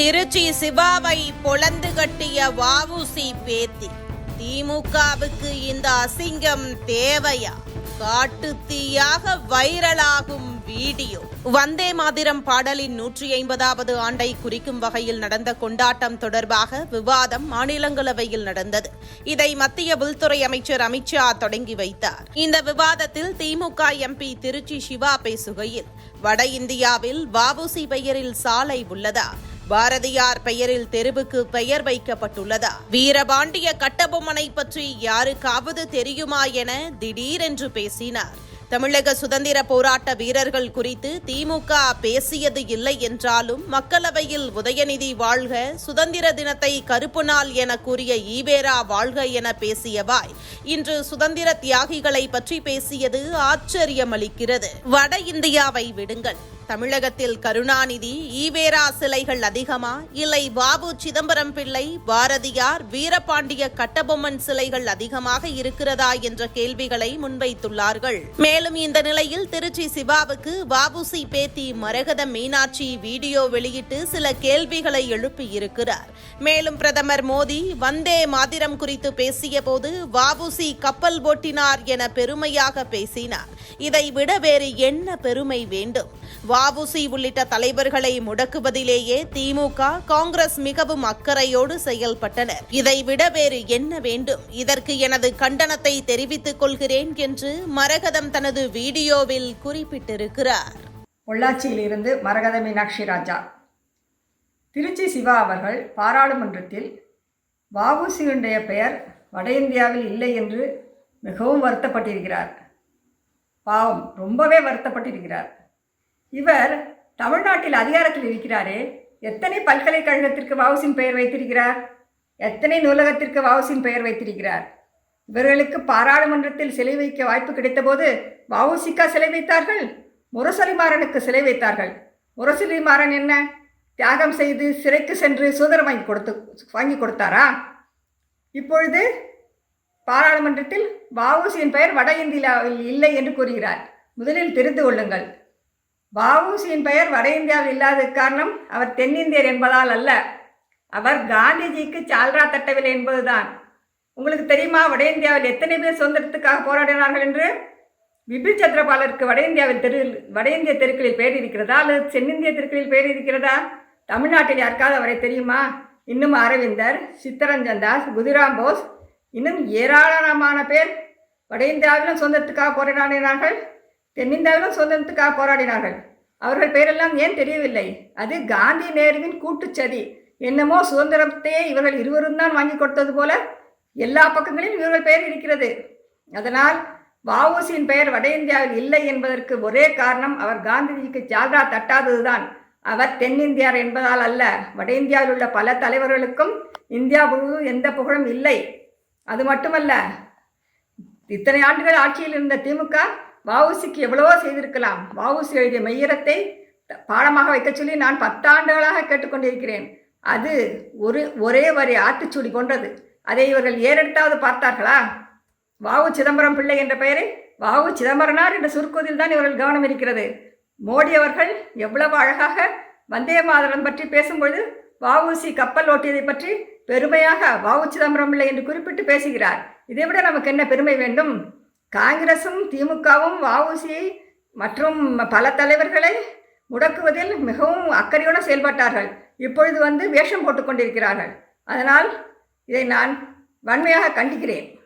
திருச்சி சிவாவை பொளந்து கட்டிய வாவுசி பேத்தி. திமுகவுக்கு இந்த அசிங்கம் தேவையா? காட்டு தீயாக வைரலாகும் வீடியோ. வந்தே மாதிரம் பாடலின் நூற்றி ஐம்பதாவது ஆண்டை குறிக்கும் வகையில் நடந்த கொண்டாட்டம் தொடர்பாக விவாதம் மாநிலங்களவையில் நடந்தது. இதை மத்திய உள்துறை அமைச்சர் அமித்ஷா தொடங்கி வைத்தார். இந்த விவாதத்தில் திமுக எம்பி திருச்சி சிவா பேசுகையில் வட இந்தியாவில் வாவுசி பெயரில் சாலை உள்ளதா? பாரதியார் பெயரில் தெருவுக்கு பெயர் வைக்கப்பட்டுள்ளதா. வீரபாண்டிய கட்டபொம்மனை பற்றி யாருக்காவது தெரியுமா என திடீரென்று பேசினார். தமிழக சுதந்திர போராட்ட வீரர்கள் குறித்து திமுக பேசியது இல்லை என்றாலும் மக்களவையில் உதயநிதி வாழ்க சுதந்திர தினத்தை கருப்பு நாள் என கூறிய ஈவேரா வாழ்க என பேசியவாய். இன்று சுதந்திர தியாகிகளை பற்றி பேசியது ஆச்சரியமளிக்கிறது. வட இந்தியாவை விடுங்கள். தமிழகத்தில் கருணாநிதி ஈவேரா சிலைகள் அதிகமா? இல்லை பாபு சிதம்பரம் பிள்ளை பாரதியார் வீரபாண்டிய கட்டபொம்மன் சிலைகள் அதிகமாக இருக்கிறதா என்ற கேள்விகளை முன்வைத்துள்ளார்கள். மேலும் இந்த நிலையில் திருச்சி சிவாவுக்கு வாபுசி பேத்தி மரகத மீனாட்சி வீடியோ வெளியிட்டு சில கேள்விகளை எழுப்பியிருக்கிறார். மேலும் பிரதமர் மோடி வந்தே மாதிரம் குறித்து பேசிய போது வாபுசி கப்பல் ஓட்டினார் என பெருமையாக பேசினார். இதைவிட வேறு என்ன பெருமை வேண்டும்? வாவுசி உள்ளிட்ட தலைவர்களை முடக்குவதிலேயே திமுக காங்கிரஸ் மிகவும் அக்கறையோடு செயல்பட்டனர். இதைவிட வேறு என்ன வேண்டும்? இதற்கு எனது கண்டனத்தை தெரிவித்துக் கொள்கிறேன் என்று மரகதம் தனது வீடியோவில் குறிப்பிட்டிருக்கிறார். பொள்ளாச்சியிலிருந்து மரகத மீனாட்சி ராஜா. திருச்சி சிவா அவர்கள் பாராளுமன்றத்தில் வஉசியுடைய பெயர் வட இந்தியாவில் இல்லை என்று மிகவும் வருத்தப்பட்டிருக்கிறார். பாவம் ரொம்பவே வருத்தப்பட்டிருக்கிறார். இவர் தமிழ்நாட்டில் அதிகாரத்தில் இருக்கிறாரே. எத்தனை பல்கலைக்கழகத்திற்கு வாவுசின் பெயர் வைத்திருக்கிறார்? எத்தனை நூலகத்திற்கு வாவுசின் பெயர் வைத்திருக்கிறார்? இவர்களுக்கு பாராளுமன்றத்தில் சிலை வைக்க வாய்ப்பு கிடைத்தபோது வாவுசிக்கா சிலை வைத்தார்கள்? முரசொலிமாறனுக்கு சிலை வைத்தார்கள். முரசொலிமாறன் என்ன? தியாகம் செய்து சிறைக்கு சென்று சுதந்திரம் வாங்கி கொடுத்து வாங்கி கொடுத்தாரா? இப்பொழுது பாராளுமன்றத்தில் வாவுசியின் பெயர் வட இந்தியாவில் இல்லை என்று கூறுகிறார். முதலில் தெரிந்து கொள்ளுங்கள். வஉசியின் பெயர் வட இந்தியாவில் இல்லாத காரணம் அவர் தென்னிந்தியர் என்பதால் அல்ல. அவர் காந்திஜிக்கு சால்ரா தட்டவில்லை என்பதுதான். உங்களுக்கு தெரியுமா வட இந்தியாவில் எத்தனை பேர் சுதந்திரத்துக்காக போராடினார்கள் என்று? பிபின் சந்திரபாலருக்கு வட இந்தியாவில் தெரு வட இந்திய தெருக்களில் பெயர் இருக்கிறதா? அல்லது தென்னிந்திய தெருக்களில் பெயர் இருக்கிறதா? தமிழ்நாட்டில் யாருக்காவது அவரை தெரியுமா? இன்னும் அரவிந்தர் சித்தரஞ்சன் தாஸ் குதிராம் போஸ் இன்னும் ஏராளமான பேர் வட இந்தியாவிலும் சுதந்திரத்துக்காக போராடினார்கள். தென்னிந்தியாவிலும் சுதந்திரத்துக்காக போராடினார்கள். அவர்கள் பெயரெல்லாம் ஏன் தெரியவில்லை? அது காந்தி நேருவின் கூட்டுச்சதி என்னமோ சுதந்திரத்தையே இவர்கள் இருவரும் தான் வாங்கி கொடுத்தது போல எல்லா பக்கங்களிலும் இவர்கள் பெயர் இருக்கிறது. அதனால் வஉசியின் பெயர் வட இந்தியாவில் இல்லை என்பதற்கு ஒரே காரணம் அவர் காந்திஜிக்கு ஜால்ரா தட்டாததுதான். அவர் தென்னிந்தியார் என்பதால் அல்ல வட இந்தியாவில் உள்ள பல தலைவர்களுக்கும் இந்தியா முழுவதும் எந்த புகழும் இல்லை. அது மட்டுமல்ல இத்தனை ஆண்டுகள் ஆட்சியில் இருந்த திமுக வஉசிக்கு எவ்வளவோ செய்திருக்கலாம். வஉசி எழுதிய மெய்யரத்தை பாடமாக வைக்க சொல்லி நான் பத்தாண்டுகளாக கேட்டுக்கொண்டிருக்கிறேன். அது ஒரு ஒரே வரி ஆத்துச்சூடி போன்றது அதை இவர்கள் ஏறெடுத்தாவது பார்த்தார்களா? வாவு சிதம்பரம் பிள்ளை என்ற பெயரை வாவு சிதம்பரனார் என்ற சுருக்குவதில் தான் இவர்கள் கவனம் இருக்கிறது. மோடி அவர்கள் எவ்வளவு அழகாக வந்தே மாதரம் பற்றி பேசும்பொழுது வஉசி கப்பல் ஓட்டியதை பற்றி பெருமையாக வாவு சிதம்பரம் பிள்ளை என்று குறிப்பிட்டு பேசுகிறார். இதை விட நமக்கு என்ன பெருமை வேண்டும்? காங்கிரசும் திமுகவும் வஉசியை மற்றும் பல தலைவர்களை முடக்குவதில் மிகவும் அக்கறையோடு செயல்பட்டார்கள். இப்பொழுது வந்து வேஷம் போட்டுக்கொண்டிருக்கிறார்கள் அதனால் இதை நான் வன்மையாக கண்டிக்கிறேன்.